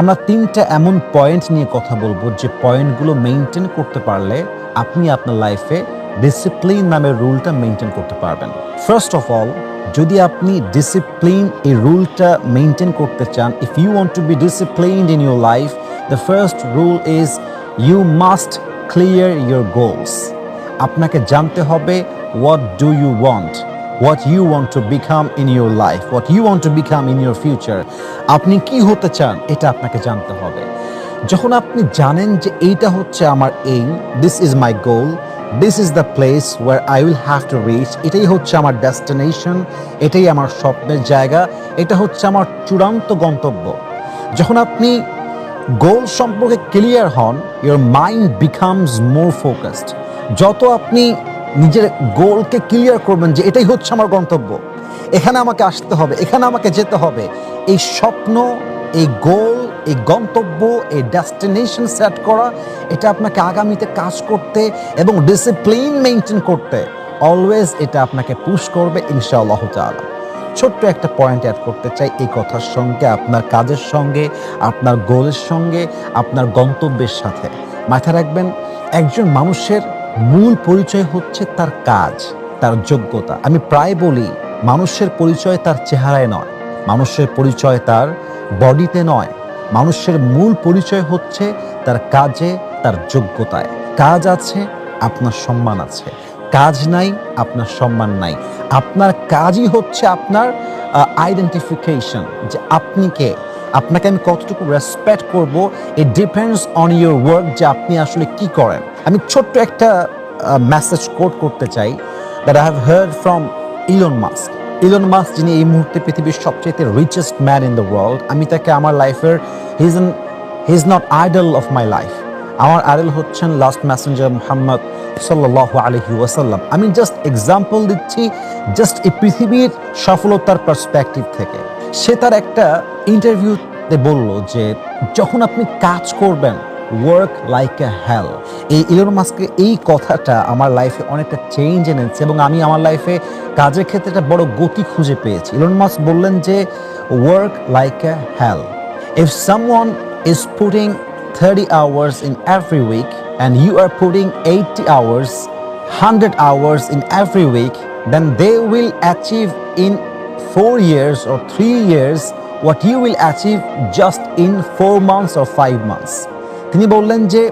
আমরা তিনটা এমন পয়েন্ট নিয়ে কথা বলব যে পয়েন্টগুলো মেনটেন করতে পারলে আপনি আপনার লাইফে ডিসিপ্লিন নামের রুলটা মেনটেন করতে পারবেন। ফার্স্ট অফ অল যদি আপনি ডিসিপ্লিন এই রুলটা মেনটেন করতে চান if you want to be disciplined in your life the first rule is you must clear your goals আপনাকে জানতে হবে what do you want what you want to become in your life what you want to become in your future আপনি কি হতে চান, এটা আপনাকে জানতে হবে। যখন আপনি জানেন যে এইটা হচ্ছে আমার aim this is my goal this is the place where I will have to reach এটাই হচ্ছে আমার ডেস্টিনেশন এটাই আমার স্বপ্নের জায়গা, এটা হচ্ছে আমার চূড়ান্ত গন্তব্য। যখন আপনি গোল সম্পর্কে ক্লিয়ার হন your mind becomes more focused যত আপনি নিজের গোলকে ক্লিয়ার করবেন যে এটাই হচ্ছে আমার গন্তব্য। এখানে আমাকে আসতে হবে, এখানে আমাকে যেতে হবে। এই স্বপ্ন, এই গোল এই গন্তব্য, এই ডেস্টিনেশন সেট করা, এটা আপনাকে আগামীতে কাজ করতে এবং ডিসিপ্লিন মেনটেন করতে অলওয়েজ এটা আপনাকে পুশ করবে ইনশাআল্লাহ তাআলা। ছোট্ট একটা পয়েন্ট অ্যাড করতে চাই, এই কথার সঙ্গে, আপনার কাজের সঙ্গে, আপনার গোলের সঙ্গে, আপনার গন্তব্যের সাথে। মাথায় রাখবেন, একজন মানুষের মূল পরিচয় হচ্ছে তার কাজ, তার যোগ্যতা। আমি প্রায় বলি, মানুষের পরিচয় তার চেহারায় নয়। মানুষের পরিচয় তার বডিতে নয়। মানুষের মূল পরিচয় হচ্ছে তার কাজে, তার যোগ্যতায়। কাজ আছে, আপনার সম্মান আছে। কাজ নাই, আপনার সম্মান নাই। আপনার কাজই হচ্ছে আপনার আইডেন্টিফিকেশন যে আপনি কে। আপনাকে আমি কতটুকু রেসপেক্ট করব it depends on your work যে আপনি আসলে কি করেন। আমি ছোট্ট একটা মেসেজ কোট করতে চাই that I have heard from Elon Musk Elon Musk যিনি এই মুহূর্তে পৃথিবীর সবচেয়ে richest man in the world আমি তাকে আমার লাইফের he is he is not idol of my life আমার আইডল হচ্ছেন লাস্ট মেসেঞ্জার মোহাম্মদ সাল্লাহ আলহি ওয়াসাল্লাম। আমি জাস্ট এক্সাম্পল দিচ্ছি জাস্ট এই পৃথিবীর সফলতার পার্সপেক্টিভ থেকে। সে তার একটা ইন্টারভিউতে বলল যে, যখন আপনি কাজ করবেন ওয়ার্ক লাইক এ হেল এই ইলন মাস্কের এই কথাটা আমার লাইফে অনেকটা চেঞ্জ এনেছে এবং আমি আমার লাইফে কাজের ক্ষেত্রে একটা বড় গতি খুঁজে পেয়েছি। ইলন মাস্ক বললেন যে work like a hell if someone is putting 30 hours in every week and you are putting 80 hours 100 hours in every week, then they will achieve in 4 years or 3 years, what you will achieve just in 4 months or 5 months. তিনি বললেন যে,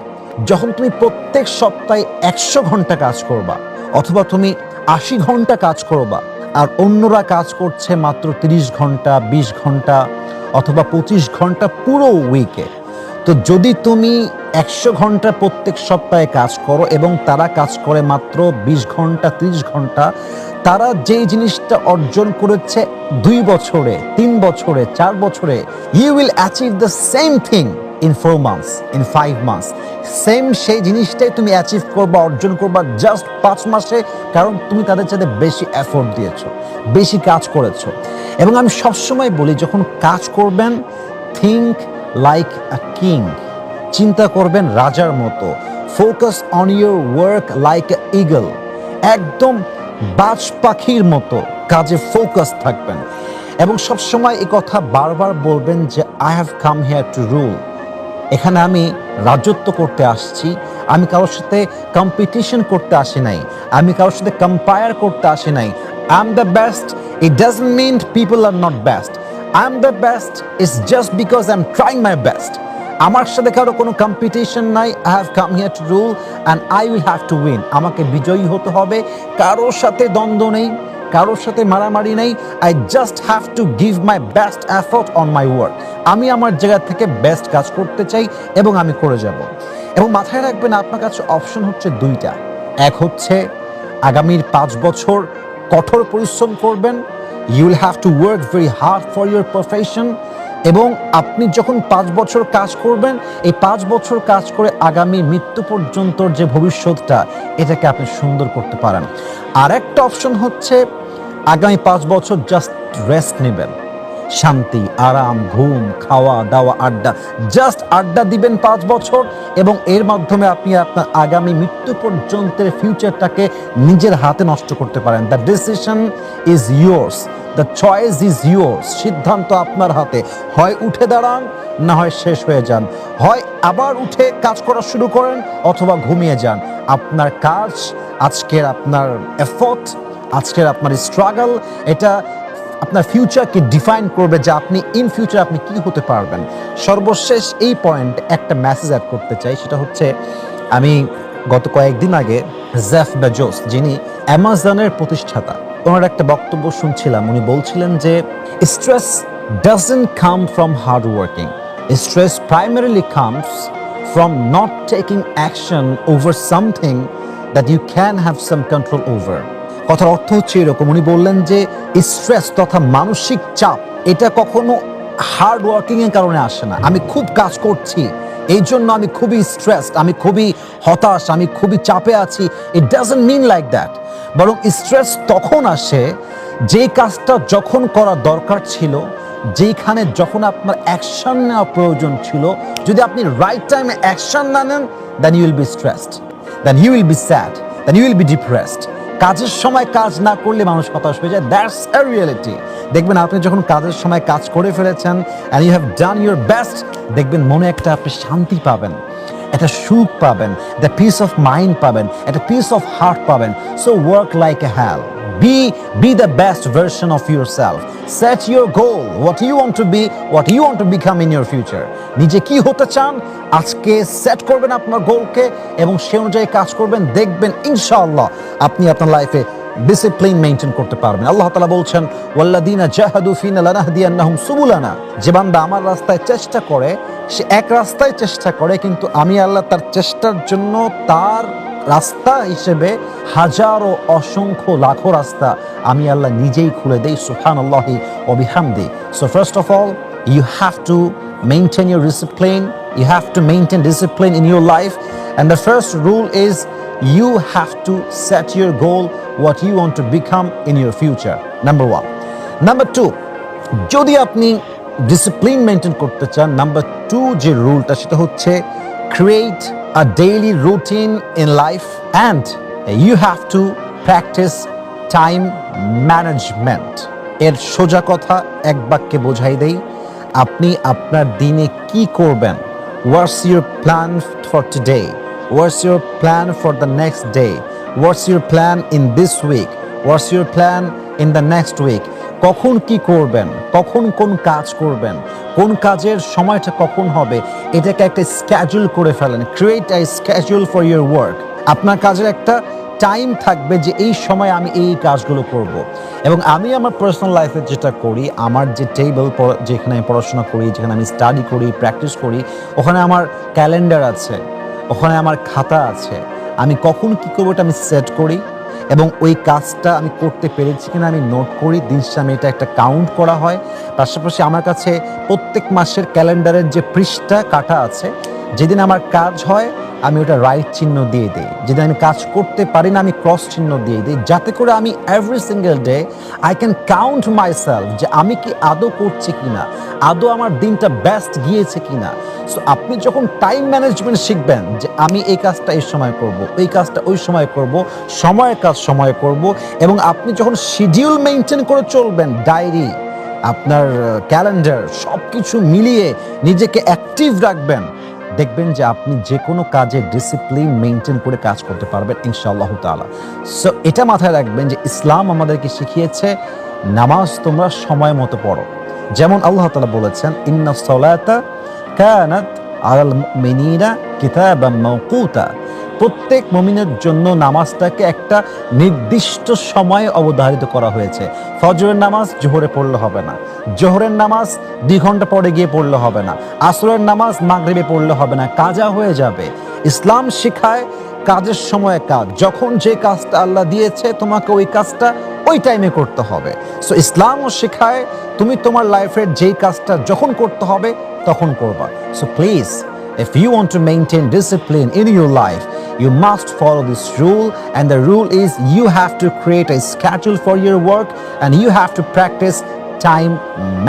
যখন তুমি প্রত্যেক সপ্তাহে একশো ঘণ্টা কাজ করবা, অথবা তুমি আশি ঘণ্টা কাজ করবা, আর অন্যরা কাজ করছে মাত্র 30 ঘণ্টা 20 ঘণ্টা, অথবা পঁচিশ ঘণ্টা পুরো উইকে তো যদি তুমি একশো ঘণ্টা প্রত্যেক সপ্তাহে কাজ করো এবং তারা কাজ করে মাত্র বিশ ঘণ্টা, ত্রিশ ঘণ্টা তারা যেই জিনিসটা অর্জন করেছে দুই বছরে, তিন বছরে, চার বছরে you will achieve the same thing in four months in five months same সেই জিনিসটাই তুমি অ্যাচিভ করবা, অর্জন করবা জাস্ট পাঁচ মাসে, কারণ তুমি তাদের সাথে বেশি এফোর্ট দিয়েছ, বেশি কাজ করেছ। এবং আমি সবসময় বলি, যখন কাজ করবেন থিঙ্ক লাইক আ কিং চিন্তা করবেন রাজার মতো। Focus on your work like eagle একদম বাজ পাখির মতো কাজে ফোকাস থাকবেন। এবং সবসময় এই কথা বারবার বলবেন যে I have come here to rule এখানে আমি রাজত্ব করতে আসছি, আমি কারোর সাথে কম্পিটিশন করতে আসি নাই, আমি কারোর সাথে কম্পায়ার করতে আসি নাই। I am the best it doesn't mean people are not best I am the best is just because I am trying my best আমার সাথে কারও কোনো কম্পিটিশন নাই I have come here to rule and I will have to win আমাকে বিজয়ী হতে হবে কারোর সাথে দ্বন্দ্ব নেই কারোর সাথে মারামারি নেই I just have to give my best effort on my work আমি আমার জায়গা থেকে বেস্ট কাজ করতে চাই এবং আমি করে যাব। এবং মাথায় রাখবেন, আপনার কাছে অপশন হচ্ছে দুইটা। এক হচ্ছে, আগামীর পাঁচ বছর কঠোর পরিশ্রম করবেন। You will have to work very hard for your profession এবং আপনি যখন পাঁচ বছর কাজ করবেন, এই পাঁচ বছর কাজ করে আগামী মৃত্যু পর্যন্ত যে ভবিষ্যৎটা, এটাকে আপনি সুন্দর করতে পারেন। আর একটা অপশন হচ্ছে, আগামী পাঁচ বছর জাস্ট রেস্ট নেবেন। শান্তি, আরাম, ঘুম, খাওয়া, দাওয়া, আড্ডা জাস্ট আড্ডা দিবেন পাঁচ বছর এবং এর মাধ্যমে আপনি আপনার আগামী মৃত্যু পর্যন্তের ফিউচারটাকে নিজের হাতে নষ্ট করতে পারেন। The decision is yours the choice is yours সিদ্ধান্ত আপনার হাতে। হয় উঠে দাঁড়ান, না হয় শেষ হয়ে যান। হয় আবার উঠে কাজ করা শুরু করেন অথবা ঘুমিয়ে যান। আপনার কাজ, আজকের আপনার এফোর্ট আজকের আপনার স্ট্রাগল এটা আপনার ফিউচারকে ডিফাইন করবে যে আপনি ইন ফিউচার আপনি কি হতে পারবেন। সর্বশেষ এই পয়েন্ট একটা মেসেজ অ্যাড করতে চাই, সেটা হচ্ছে, আমি গত কয়েকদিন আগে জেফ বেজোস, যিনি অ্যামাজনের প্রতিষ্ঠাতা ওনার একটা বক্তব্য শুনছিলাম। উনি বলছিলেন যে stress doesn't come from hard working stress primarily comes from not taking action over something that you can have some control over কথার অর্থ হচ্ছে এরকম। উনি বললেন যে স্ট্রেস তথা মানসিক চাপ, এটা কখনো হার্ড ওয়ার্কিং এর কারণে আসে না। আমি খুব কাজ করছি এই জন্য আমি খুবই স্ট্রেসড আমি খুবই হতাশ, আমি খুবই চাপে আছি। It doesn't mean like that বরং স্ট্রেস তখন আসে যে কাজটা যখন করা দরকার ছিল যেখানে যখন আপনার অ্যাকশন নেওয়া প্রয়োজন ছিল, যদি আপনি রাইট টাইমে অ্যাকশন না নেন then you will be stressed then you will be sad then you will be depressed কাজের সময় কাজ না করলে মানুষ হতাশ হয়ে যায়। দ্যাটস এ রিয়েলিটি দেখবেন আপনি যখন কাজের সময় কাজ করে ফেলেছেন and you have done your best দেখবেন মনে একটা আপনি শান্তি পাবেন। একটা সুখ পাবেন দ্য পিস অফ মাইন্ড পাবেন, একটা পিস অফ হার্ট পাবেন। So work like a hell be be the best version of your self set your goal what you want to be what you want to become in your future নিজে কি হতে চান? আজকে set করবেন আপনার গোলকে এবং সে অনুযায়ী কাজ করবেন। দেখবেন ইনশাআল্লাহ আপনি আপনার লাইফে ডিসিপ্লিন মেনটেন করতে পারবেন। আল্লাহ তালা বলছেন ওয়াল্লাদিনা জাহাদু ফিনা লানাহদিয়ান্নাহুম সুবুলানা। যে বান্দা আমার রাস্তায় চেষ্টা করে সে এক রাস্তায় চেষ্টা করে, কিন্তু আমি আল্লাহ তার চেষ্টার জন্য তার রাস্তা হিসেবে হাজারো অসংখ্য লাখো রাস্তা আমি আল্লাহ নিজেই খুলে দেই সুফান আল্লাহি অবিহাম দিই so first of all you have to maintain your discipline you have to maintain discipline in your life and the first rule is you have to set your goal what you want to become in your future number one number two যদি আপনি discipline maintain করতে চান number two যে রুলটা সেটা হচ্ছে create a daily routine in life and you have to practice time management এর সোজা কথা, এক বাক্যে বোঝাই দেই। আপনি আপনার দিনে কি করবেন? What's your plan for today what's your plan for the next day what's your plan in this week what's your plan in the next week কখন কি করবেন? কখন কোন কাজ করবেন? কোন কাজের সময়টা কখন হবে? এটাকে একটা স্ক্যাজুল করে ফেলেন। Create a schedule for your work আপনার কাজের একটা টাইম থাকবে যে এই সময় আমি এই কাজগুলো করব। এবং আমি আমার পার্সোনাল লাইফে যেটা করি, আমার যে টেবিল যেখানে আমি পড়াশোনা করি, যেখানে আমি স্টাডি করি প্র্যাকটিস করি, ওখানে আমার ক্যালেন্ডার আছে, ওখানে আমার খাতা আছে। আমি কখন কি করব এটা আমি সেট করি। এবং ওই কাজটা আমি করতে পেরেছি কিনা আমি নোট করি। দিন সামনে এটা একটা কাউন্ট করা হয়। পাশাপাশি আমার কাছে প্রত্যেক মাসের ক্যালেন্ডারের যে পৃষ্ঠা কাটা আছে, যেদিন আমার কাজ হয় আমি ওটা রাইট চিহ্ন দিয়ে দিই। যেদিন আমি কাজ করতে পারি না, আমি ক্রস চিহ্ন দিয়ে দিই। যাতে করে আমি every single day I can count my self যে আমি কি আদৌ করছি কি না আদৌ আমার দিনটা বেস্ট গিয়েছে কিনা। সো আপনি যখন টাইম ম্যানেজমেন্ট শিখবেন যে আমি এই কাজটা এই সময় করব, এই কাজটা ওই সময় করব, সময়ের কাজ সময় করব, এবং আপনি যখন শিডিউল মেনটেন করে চলবেন ডায়েরি আপনার ক্যালেন্ডার সব কিছু মিলিয়ে নিজেকে অ্যাক্টিভ রাখবেন দেখবেন যে আপনি যে কোনো কাজে ডিসিপ্লিন মেনটেন করে কাজ করতে পারবেন ইনশাআল্লাহ তালা সো এটা মাথায় রাখবেন যে ইসলাম আমাদেরকে শিখিয়েছে, নামাজ তোমরা সময় মতো পড়ো। যেমন আল্লাহ তালা বলেছেন, ইন্না আলাল মুমিনিনা কিতাবাম মাওকুতা প্রত্যেক মমিনের জন্য নামাজটাকে একটা নির্দিষ্ট সময়ে অবধারিত করা হয়েছে। ফজরের নামাজ জোহরে পড়লে হবে না। জোহরের নামাজ দুই ঘণ্টা পরে গিয়ে পড়লে হবে না। আসরের নামাজ মাগরিবে পড়লে হবে না। কাজা হয়ে যাবে। ইসলাম শিখায় কাজের সময় কাজ। যখন যে কাজটা আল্লাহ দিয়েছে, তোমাকে ওই কাজটা ওই টাইমে করতে হবে। সো ইসলামও শেখায়, তুমি তোমার লাইফের যেই কাজটা যখন করতে হবে তখন করবা so please If you want to maintain discipline in your life, you must follow this rule. And the rule is you have to create a schedule for your work and you have to practice time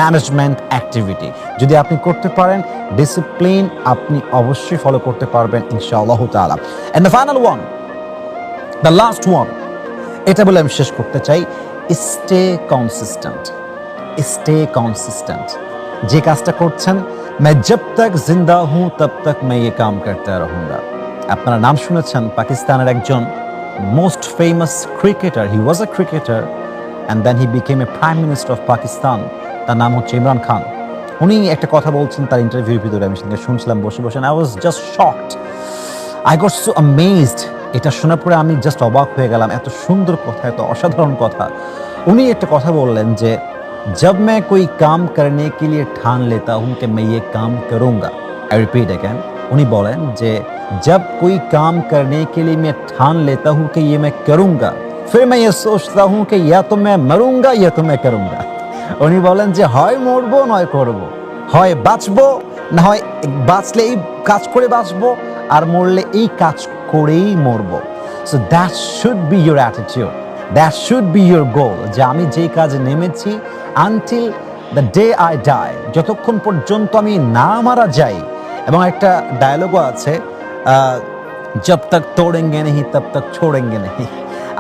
management activity. যদি আপনি করতে পারেন discipline আপনি অবশ্যই follow করতে পারবেন ইনশাআল্লাহ তাআলা and the final one the last one এটা বলে আমি শেষ করতে চাই স্টে কনসিস্টেন্ট স্টে কনসিস্টেंट যে কাজটা করছেন मैं जब तक जिंदा हूं तब तक मैं ये काम करता रहूंगा আপনারা নাম শুনেছেন পাকিস্তানের একজন most famous cricketer he was a cricketer and then he became a prime minister of Pakistan তার নাম হচ্ছে ইমরান খান উনি একটা কথা বলছেন তার ইন্টারভিউর ভিতরে আমি সেটাকে শুনছিলাম বসে বসে I was just shocked I got so amazed এটা শোনার পরে আমি জাস্ট অবাক হয়ে গেলাম এত সুন্দর কথা এত অসাধারণ কথা উনি একটা কথা বললেন যে जब मैं कोई काम करने के लिए ठान लेता हूं कि मैं ये काम करूंगा आई रिपीट अगेन उन्हीं बोलें जे जब कोई काम करने के लिए मैं ठान लेता हूं कि ये मैं करूंगा फिर मैं ये सोचता हूं कि या तो मैं मरूंगा या तो मैं करूंगा উনি বলেন যে হয় মরবো নয় করব হয় বাঁচবো না হয় বাঁচলে এই কাজ করে বাঁচবো আর মরলে এই কাজ করেই মরবো so that should be your attitude that should be your goal যে আমি যেই কাজে নেমেছি until the day I die যতক্ষণ পর্যন্ত আমি না মারা যাই, এবং একটা ডায়লগও আছে জব তক তোড়েঙ্গে নেহি, তব তক ছোড়েঙ্গে নেহি।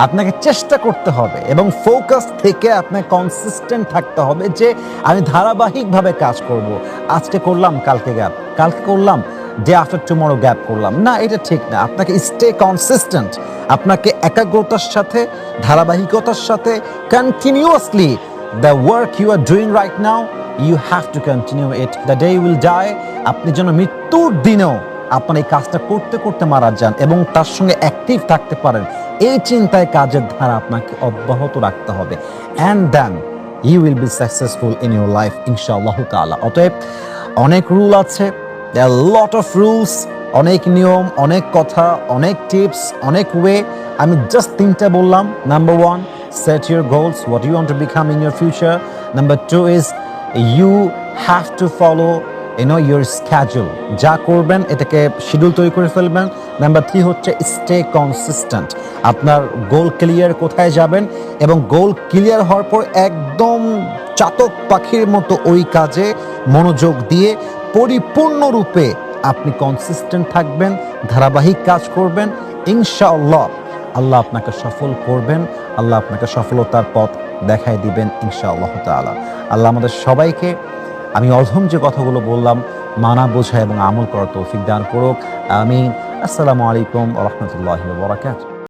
আপনাকে চেষ্টা করতে হবে, এবং ফোকাস থেকে আপনাকে কনসিস্টেন্ট থাকতে হবে যে আমি ধারাবাহিকভাবে কাজ করব। আজকে করলাম, কালকে গ্যাপ কালকে করলাম ডে আফটার টুমোরো গ্যাপ করলাম। না, এটা ঠিক না। আপনাকে স্টে কনসিস্টেন্ট আপনাকে একাগ্রতার সাথে, ধারাবাহিকতার সাথে continuously the work you are doing right now you have to continue it the day will die আপনি যেন মৃত্যুর দিনেও আপনার এই কাজটা করতে করতে মারা যান এবং তার সঙ্গে অ্যাক্টিভ থাকতে পারেন। এই চিন্তায় কাজের ধারা আপনাকে অব্যাহত রাখতে হবে। And then you will be successful in your life ইনশাআল্লাহ তাআলা। অতএব অনেক রুল আছে। লট অফ রুলস অনেক নিয়ম, অনেক কথা, অনেক টিপস অনেক ওয়ে আমি জাস্ট তিনটা বললাম। Number one set your goals what you want to become in your future number two is you have to follow you know your schedule যা করবেন, এটাকে শিডিউল তৈরি করে ফেলবেন। নাম্বার থ্রি হচ্ছে স্টে কনসিস্টেন্ট আপনার গোল ক্লিয়ার কোথায় যাবেন? এবং গোল ক্লিয়ার হওয়ার পর একদম চাতক পাখির মতো ওই কাজে মনোযোগ দিয়ে পরিপূর্ণরূপে আপনি কনসিস্টেন্ট থাকবেন, ধারাবাহিক কাজ করবেন, ইনশাআল্লাহ আল্লাহ আপনাকে সফল করবেন, আল্লাহ আপনাকে সফলতার পথ দেখায় দিবেন ইনশাআল্লাহ তালা আল্লাহ আমাদের সবাইকে, আমি অধম যে কথাগুলো বললাম, মানা, বোঝা এবং আমল করার তৌফিক দান করুক। আমি আসসালামু আলাইকুম রহমতুল্লাহ বরাকাত